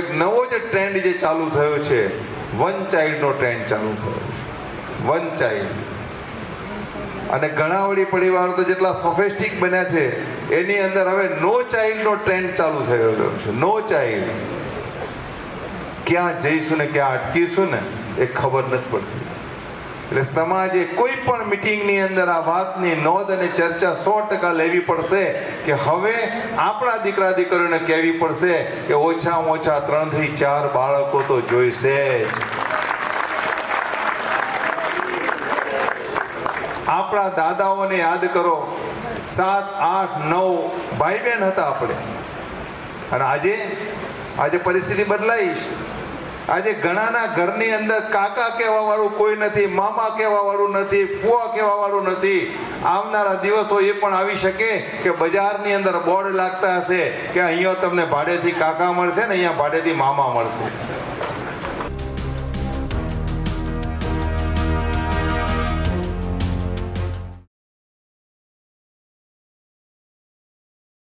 એક નવો જ ટ્રેન્ડ જે ચાલુ થયો છે વન ચાઇલ્ડનો ટ્રેન્ડ ચાલુ થયો વન ચાઇલ્ડ અને ઘણા વળી પરિવારો તો જેટલા સોફેસ્ટિક બન્યા છે, એની અંદર હવે નો ચાઇલ્ડનો ટ્રેન્ડ ચાલુ થયો ગયો છે. નો ચાઇલ્ડ ક્યાં જઈશું ને ક્યાં અટકીશું ને, એ ખબર નથી પડતી. એટલે સમાજે કોઈ પણ મિટિંગની અંદર આ વાતની નોંધ અને ચર્ચા સો ટકા લેવી પડશે કે હવે આપણા દીકરા દીકરીઓને કહેવી પડશે કે ઓછામાં ઓછા ત્રણથી ચાર બાળકો તો જોઈશે જ. આપણા દાદાઓને યાદ કરો, સાત, આઠ, નવ ભાઈ બહેન હતા આપણે. અને આજે આજે પરિસ્થિતિ બદલાઈ છે. આજે ઘણાના ઘરની અંદર કાકા કહેવા વાળું કોઈ નથી, મામા કહેવા વાળું નથી, ફુવા કહેવા વાળું નથી. આવનારા દિવસો એ પણ આવી શકે કે બજારની અંદર બોર્ડ લાગતા હશે કે અહીંયા તમને ભાડેથી કાકા મળશે ને અહીંયા ભાડેથી મામા મળશે.